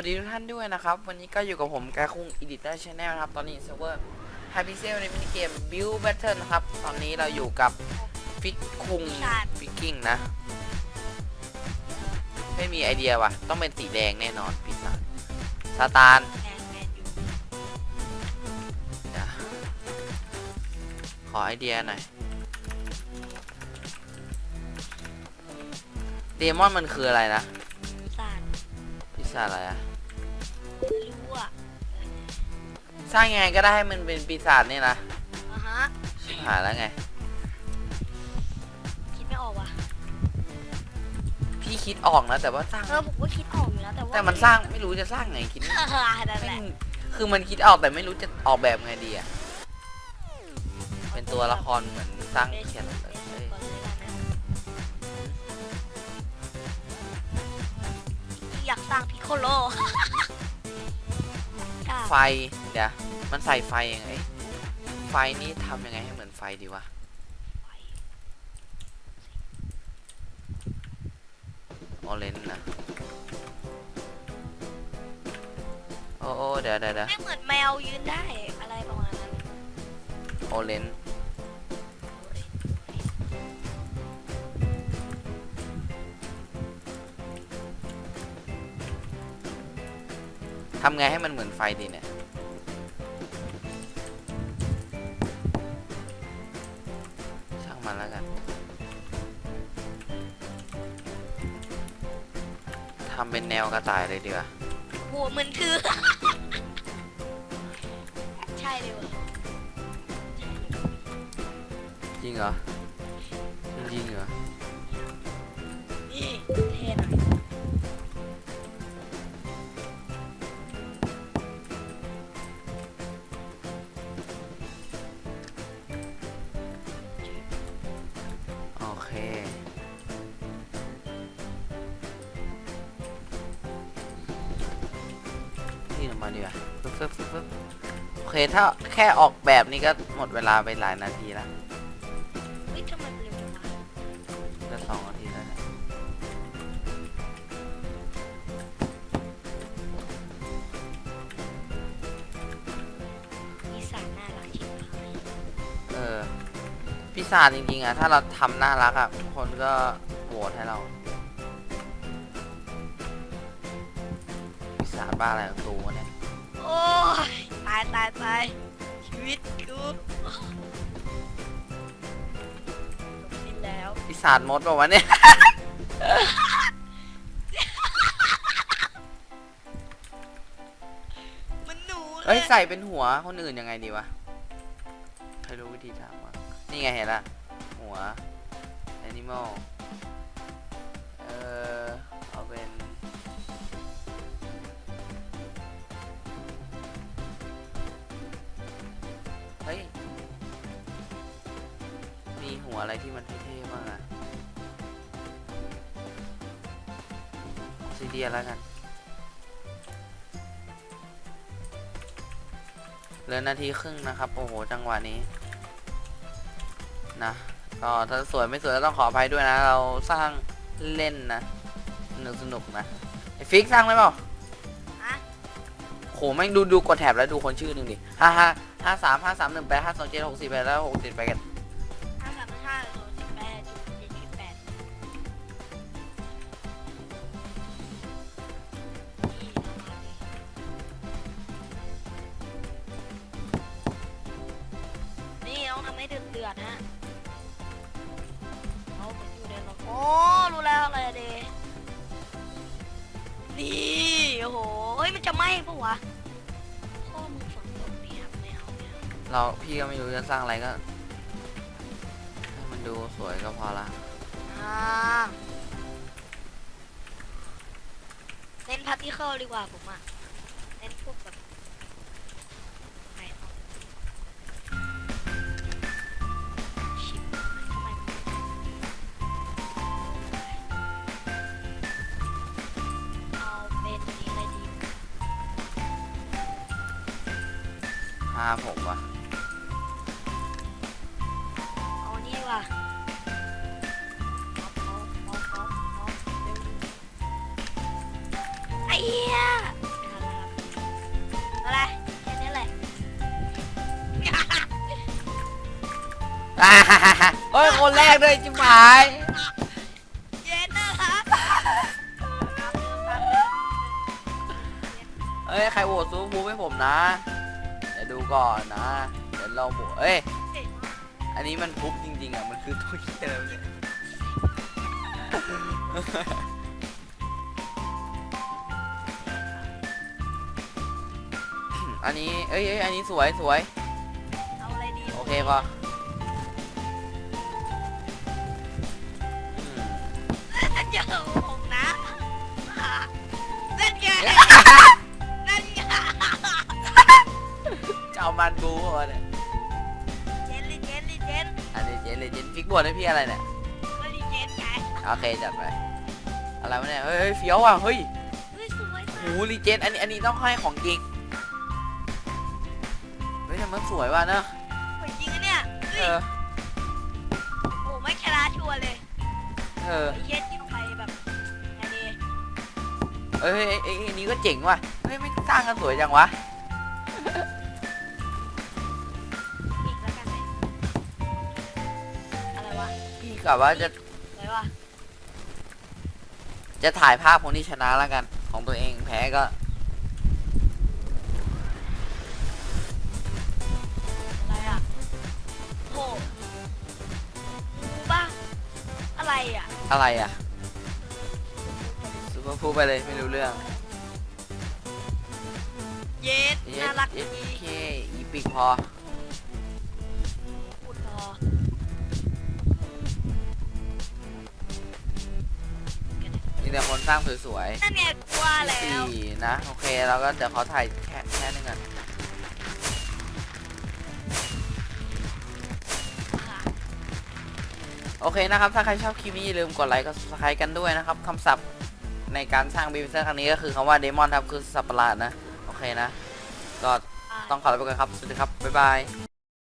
วัสดีทุกท่านด้วยนะครับ วันนี้ก็อยู่กับผมกาคุง Editor Channel นะครับ ตอนนี้เซิร์ฟเวอร์ Happy c e l ในมินิเกม Build Battle นะครับ ตอนนี้เราอยู่กับฟิกคุงครับฟิกกิ้งนะ ไม่มีไอเดียว่ะ ต้องเป็นสีแดงแน่นอนพิซซ่าซาตานแมนแมนอยู่เดี๋ยวขอไอเดียหน่อยเดมอนมันคืออะไรนะสารพิซซ่าอะไรอะ สร้างยังไงก็ได้ให้มันเป็นปีศาจนี่นะอะฮะ ชิบหายแล้วไง คิดไม่ออกว่ะ พี่คิดออกนะแต่ว่าสร้าง เออผมก็คิดออกอยู่แล้วแต่ว่าแต่มันสร้างไม่รู้จะสร้างไงคิดไม่นั่นแหละไม่คือมันคิดออกแต่ไม่รู้จะออกแบบไงดีอะเป็นตัวละครเหมือนสร้างเบสเขียนเบเลยสเอ้ยก่อนเลยกันนะอยากสร้างพิโคโลกล้า ไฟ เดี๋ยว มันใส่ไฟยังไง ไฟนี้ทำยังไงให้เหมือนไฟดีวะ ออเรนจ์นะโอ้โอ้เดี๋ยวเดี๋ยวเดี๋ยวไม่เหมือนแมวยืนได้อะไรประมาณนั้น ออเรนจ์ ทำไงให้มันเหมือนไฟดีเนี่ย ช่างมันแล้วกัน ทำเป็นแนวกระต่ายเลยดีกว่าโหมันคือ ใช่เลยว่ะจริงเหรอ จริงเหรอ ออกมาดีกว่าฟึบฟึบฟึบฟึบโอเคถ้าแค่ออกแบบนี้ก็หมดเวลาไปหลายนาทีแล้วเฮ้ยทำไมมันเร็วจังวะจะสองนาทีแล้วเนี่ยอีสานน่ารักจริงค่ะเออพิซซ่าจริงๆอะถ้าเราทำน่ารักอะคนก็โหวตให้เรา พิซซ่าบ้าอะไรของตูวะเนี่ย โอ้ยตายตายตายชีวิตกูจบสิ้นแล้วพิซซ่ามดป่าวะเนี่ย มันหนูเลเอ้ยยใส่เป็นหัวคนอื่นยังไงดีวะ ใครรู้วิธีทำวะนี่ไงเห็นละหัว animal อะไรที่มันเท่ๆบ้างอะซีเดียแล้วกันเหลือนาทีครึ่งนะครับ โอ้โห จังหวะนี้ นะก็ถ้าสวยไม่สวยก็ต้องขออภัยด้วยนะ เราสร้างเล่นนะสนุกสนุกนะไอฟิกสร้างไหมเปล่าฮะโหแม่งดูดูกดแถบแล้วดูคนชื่อหนึ่งดิห้าห้าห้าสามห้าสามหนึ่งแปดห้าสองเจ็ดหกสี่แปดแล้วหกเจ็ดแปดกัน ห้าสามห้าศูนย์สิบแปดจุดเจ็ดจุดแปดนี่เอามาดินี่ต้องทำให้เดือดเดือดฮะเอาเหมือนอยู่ในนรกโอ้รู้แล้วอะไรอะเดนี่โอ้โหเฮ้ยมันจะไหม้ปะวะพ่อมึงฝนตกนี่ครับไม่เอาไม่เอา เราพี่ก็ไม่รู้จะสร้างอะไรก็ มันดูสวยก็พอละอ่าเน้นพาร์ติเคิลดีกว่าผมอะเน้นพวกแบบไหนเอาชิบทำไมเอาเป็นนี้อะไรดี ห้าผมว่ะ กว่าไอ้เหี้ยอะไรแค่นี้เลยอ่าฮ่าฮ่าฮ่าโอ้ยคนแรกเลยจิ๋มหายเย็นน่ารักเอ้ยใครโหวตซูฟูให้ผมนะ เดี๋ยวดูก่อนนะ เดี๋ยวเราโหวตเอ้ย อันนี้มันทุบจริงๆอะ มันคือตัวเหี้ยแล้วเนี่ยอันนี้ เอ้ยเอ้ยอันนี้สวยสวย เอาอะไรดี โอเคพออื บอร์ดให้พี่อะไรเนี่ยก็ลีเจนไงโอเคจัดไปอะไรวะเนี่ยเฮ้ยเฮ้ยเฟี้ยวว่ะเฮ้ยเฮ้ยสวยโหรีเจนอันนี้อันนี้ต้องให้ของจริงเฮ้ยแต่มันสวยว่ะเนอะสวยจริงอะเนี่ยเฮ้เอยอโอ้ไม่ชนะชัวร์เลยเออไอ้เหี้ยจิ้มไปแบบอันนี้เอ้ยเอ้ยเอ้ยอันนี้ก็เจ๋งว่ะเฮ้ยไม่สร้างกันสวยจังวะ กะว่าจะอะไรวะจะถ่ายภาพคนที่ชนะแล้วกัน ของตัวเองแพ้ก็ อะไรอะโหรู้ป่ะอะไรอะอะไรอะซูเปอร์พูดไปเลยไม่รู้เรื่องเย็ดเย็น่ารักเย็ดีดเคอีปิกพอ สร้างสวยนั่นไงกว่าๆแล้ว สี่นะ โอเคเราก็เดี๋ยวเขาถ่ายแค่แค่นึงอะโอเคนะครับ ถ้าใครชอบคลิปนี้อย่าลืมกดไลค์กด subscribe กันด้วยนะครับคำศัพท์ในการสร้างบีบิเซอร์ครั้งนี้ก็คือคำว่าเดมอนครับ คือสัตว์ประหลาดนะ โอเคนะ ก็ต้องขอลาไปก่อนครับ สวัสดีครับ บ๊ายบาย